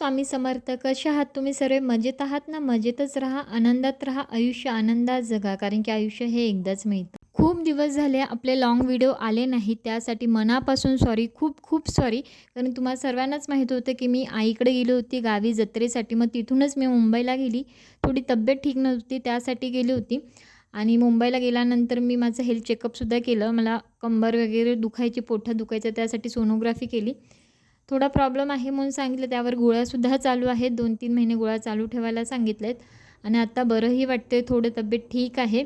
स्वामी समर्थ कसे आहात तुम्ही सर्व? मजेत आहात ना? मजेतच राहा आनंदात राहा आयुष्य आनंदात जगा कारण की आयुष्य हे एकदाच मिळतं. खूप दिवस झाले आपले लाँग व्हिडिओ आले नाही त्यासाठी मनापासून सॉरी खूप खूप सॉरी कारण तुम्हाला सर्वांनाच माहीत होतं की मी आईकडे गेली होती गावी जत्रेसाठी. मग तिथूनच मी मुंबईला गेली. थोडी तब्येत ठीक नव्हती त्यासाठी गेली होती. आणि मुंबईला गेल्यानंतर मी माझं हेल्थ चेकअपसुद्धा केलं. मला कंबर वगैरे दुखायची पोठं दुखायचं त्यासाठी सोनोग्राफी केली. थोडा प्रॉब्लेम आहे म्हणून सांगितलं. त्यावर गोळ्यासुद्धा चालू आहेत. दोन तीन महिने गोळ्या चालू ठेवायला सांगितले आहेत आणि आत्ता बरंही वाटते थोडं तब्येत ठीक आहे.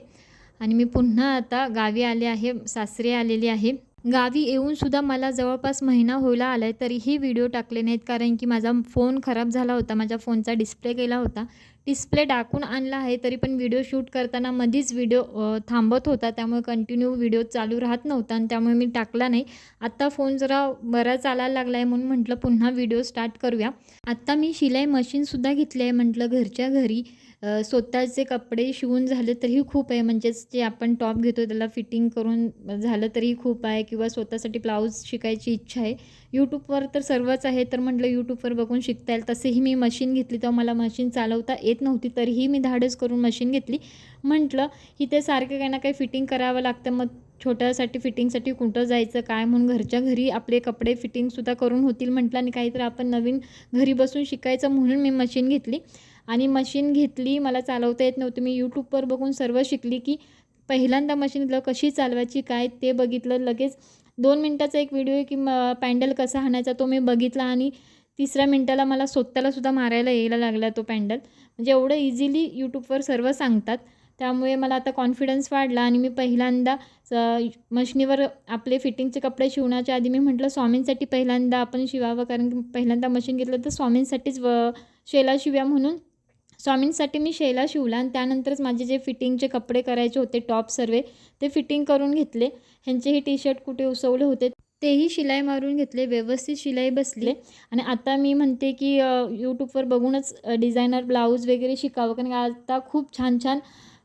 आणि मी पुन्हा आता गावी आले आहे. सासरे आलेली आहे. गावी येऊनसुद्धा मला जवळपास महिना होईला आला आहे तरीही व्हिडिओ टाकले नाहीत. कारण की माझा फोन खराब झाला होता. माझ्या फोनचा डिस्प्ले गेला होता. डिस्प्ले टाकून आणला आहे तरी पण व्हिडिओ शूट करताना मधीच व्हिडिओ थांबत होता. त्यामुळे कंटिन्यू व्हिडिओ चालू राहत नव्हता आणि त्यामुळे मी टाकला नाही. आत्ता फोन जरा बरा चालायला लागला आहे म्हणून म्हटलं पुन्हा व्हिडिओ स्टार्ट करूया. आत्ता मी शिलाई मशीनसुद्धा घेतली आहे म्हटलं घरच्या घरी. स्वतःचे कपडे शिवून झाले तरीही खूप आहे. म्हणजेच जे आपण टॉप घेतो त्याला फिटिंग करून झालं तरीही खूप आहे किंवा स्वतःसाठी ब्लाऊज शिकायची इच्छा आहे. यूट्यूबवर तर सर्वच आहे. तर म्हटलं यूट्यूबवर बघून शिकता येईल. तसेही मी मशीन घेतली तेव्हा मला मशीन चालवता येत नव्हती. तरीही मी धाडस करून मशीन घेतली. म्हटलं की ते सारखं काही ना काही फिटिंग करावं लागतं. मग छोट्यासाठी फिटिंगसाठी कुठं जायचं काय? म्हणून घरच्या घरी आपले कपडे फिटिंगसुद्धा करून होतील म्हटलं. आणि काहीतरी आपण नवीन घरी बसून शिकायचं म्हणून मी मशीन घेतली. आणि मशीन घेतली मला चालवता येत नव्हतं. मी यूट्यूबवर बघून सर्व शिकली की पहिल्यांदा मशीन कशी चालवायची काय ते बघितलं. लगेच दोन मिनटाचा एक व्हिडिओ आहे की म पॅन्डल कसा हाणायचा तो मी बघितला आणि तिसऱ्या मिनटाला मला स्वतःलासुद्धा मारायला यायला लागला तो पॅन्डल. म्हणजे एवढं इझिली यूट्यूबवर सर्व सांगतात. त्यामुळे मला आता कॉन्फिडन्स वाढला आणि मी पहिल्यांदा मशनीवर आपले फिटिंगचे कपडे शिवण्याच्या आधी मी म्हटलं स्वामींसाठी पहिल्यांदा आपण शिवावं. कारण की पहिल्यांदा मशीन घेतलं तर स्वामींसाठीच व शेला शिव्या म्हणून स्वामींसाठी मी शेला शिवला आणि त्यानंतरच माझे जे फिटिंगचे कपडे करायचे होते टॉप सर्वे ते फिटिंग करून घेतले. ह्यांचेही टी शर्ट कुठे उसवले होते तेही शिलाई मारून घेतले व्यवस्थित शिलाई बसले. आणि आता मी म्हणते की यूट्यूबवर बघूनच डिझायनर ब्लाऊज वगैरे शिकावं. कारण आता खूप छान छान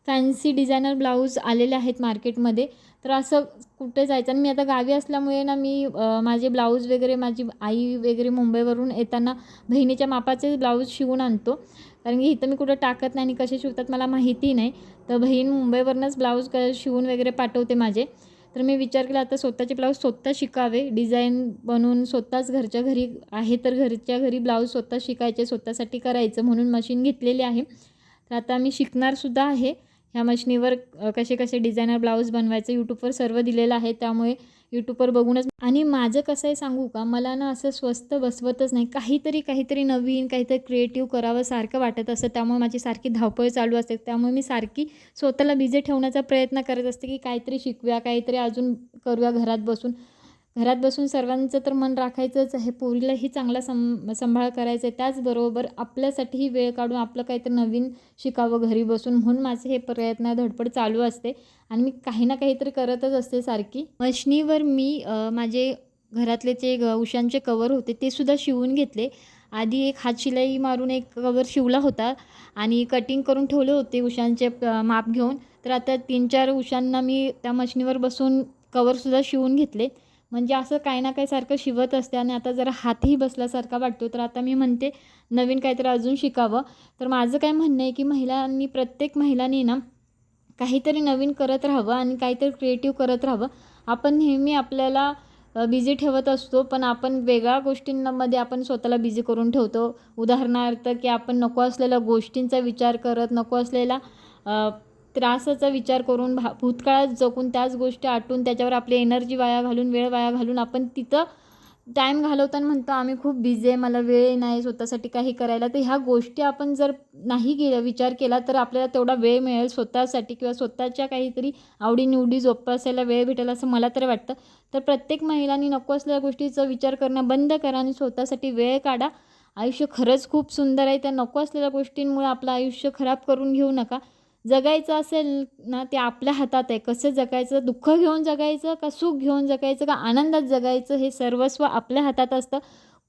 फॅन्सी डिझायनर ब्लाऊज आलेले आहेत मार्केटमध्ये. तर असं कुठे जायचं? आणि मी आता गावी असल्यामुळे ना मी माझे ब्लाऊज वगैरे माझी आई वगैरे मुंबईवरून येताना बहिणीच्या मापाचे ब्लाऊज शिवून आणतो. कारण की इथं मी कुठं टाकत नाही आणि कसे शिवतात मला माहिती नाही. तर बहीण मुंबईवरूनच ब्लाऊज क शिवून वगैरे पाठवते माझे. तर मी विचार केला आता स्वतःचे ब्लाऊज स्वतः शिकावे. डिझाईन बनवून स्वतःच घरच्या घरी आहे तर घरच्या घरी ब्लाऊज स्वतः शिकायचे स्वतःसाठी करायचं म्हणून मशीन घेतलेली आहे. तर आता मी शिकणारसुद्धा आहे. ह्या मशनीवर कसे कसे डिझायनर ब्लाऊज बनवायचं यूट्यूबवर सर्व दिलेलं आहे त्यामुळे यूट्यूबवर बघूनच. आणि माझं कसं आहे सांगू का? मला ना असं स्वस्त बसवतच नाही. काहीतरी काहीतरी नवीन काहीतरी क्रिएटिव्ह करावं सारखं वाटत असतं. त्यामुळे माझी सारखी धावपळ चालू असते. त्यामुळे मी सारखी स्वतःला बिझी ठेवण्याचा प्रयत्न करत असते की काहीतरी शिकूया काहीतरी अजून करूया घरात बसून. घरात बसून सर्वांचं तर मन राखायचंच आहे. पोरीलाही चांगला सं सांभाळ करायचा आहे त्याचबरोबर आपल्यासाठीही वेळ काढून आपलं काहीतरी नवीन शिकावं घरी बसून म्हणून माझे हे प्रयत्न धडपड चालू असते. आणि मी काही ना काहीतरी करतच असते सारखी. मशनीवर मी माझे घरातले जे उशांचे कवर होते ते सुद्धा शिवून घेतले. आधी एक हात शिलाई मारून एक कवर शिवला होता आणि कटिंग करून ठेवले होते उशांचे माप घेऊन. तर आता तीन चार उशांना मी त्या मशनीवर बसून कवरसुद्धा शिवून घेतले. म्हणजे असं काही ना काही सारखं शिवत असते आणि आता जरा हातही बसल्यासारखा वाटतो तर आता मी म्हणते नवीन काहीतरी अजून शिकावं. तर माझं काय म्हणणं आहे की महिलांनी प्रत्येक महिलांनी ना काहीतरी नवीन करत राहावं आणि काहीतरी क्रिएटिव्ह करत राहावं. आपण नेहमी आपल्याला बिझी ठेवत असतो पण आपण वेगळ्या गोष्टींमध्ये आपण स्वतःला बिझी करून ठेवतो. उदाहरणार्थ की आपण नको असलेल्या गोष्टींचा विचार करत नको असलेला त्रासाचा विचार करून भा भूतकाळात जगून त्याच गोष्टी आटून त्याच्यावर आपली एनर्जी वाया घालून वेळ वाया घालून आपण तिथं टाईम घालवताना म्हणतो आम्ही खूप बिझी आहे मला वेळ नाही स्वतःसाठी काही करायला. तर ह्या गोष्टी आपण जर नाही केलं विचार केला तर आपल्याला तेवढा वेळ मिळेल स्वतःसाठी किंवा स्वतःच्या काहीतरी आवडीनिवडी जोपासायला वेळ भेटेल असं मला तर वाटतं. तर प्रत्येक महिलांनी नको असलेल्या गोष्टीचा विचार करणं बंद करा आणि स्वतःसाठी वेळ काढा. आयुष्य खरंच खूप सुंदर आहे. त्या नको असलेल्या गोष्टींमुळे आपलं आयुष्य खराब करून घेऊ नका. जगायचं असेल ना ते आपल्या हातात आहे. कसं जगायचं? दुःख घेऊन जगायचं का सुख घेऊन जगायचं का आनंदात जगायचं हे सर्वस्व आपल्या हातात असतं.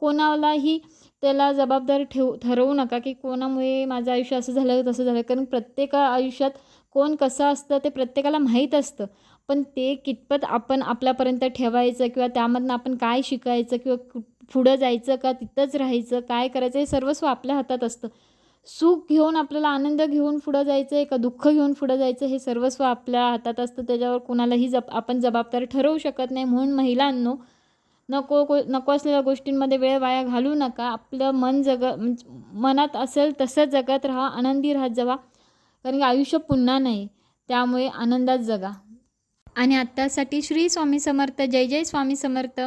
कोणालाही त्याला जबाबदार ठेवू ठरवू नका की कोणामुळे माझं आयुष्य असं झालं तसं झालं. कारण प्रत्येक आयुष्यात कोण कसं असतं ते प्रत्येकाला माहीत असतं. पण ते कितपत आपण आपल्यापर्यंत ठेवायचं किंवा त्यामधनं आपण काय शिकायचं किंवा पुढं जायचं का तिथंच राहायचं काय करायचं हे सर्वस्व आपल्या हातात असतं. सुख घेऊन आपल्याला आनंद घेऊन पुढं जायचं आहे का दुःख घेऊन पुढं जायचं हे सर्वस्व आपल्या हातात असतं. त्याच्यावर कोणालाही जप आपण जबाबदार ठरवू शकत नाही. म्हणून महिलांनो नको को नको असलेल्या गोष्टींमध्ये वेळ वाया घालू नका. आपलं मन जग म्हणजे मनात असेल तसं जगत राहा. आनंदी राहत जावा. कारण की आयुष्य पुन्हा नाही. त्यामुळे आनंदात जगा. आणि आत्तासाठी श्री स्वामी समर्थ. जय जय स्वामी समर्थ.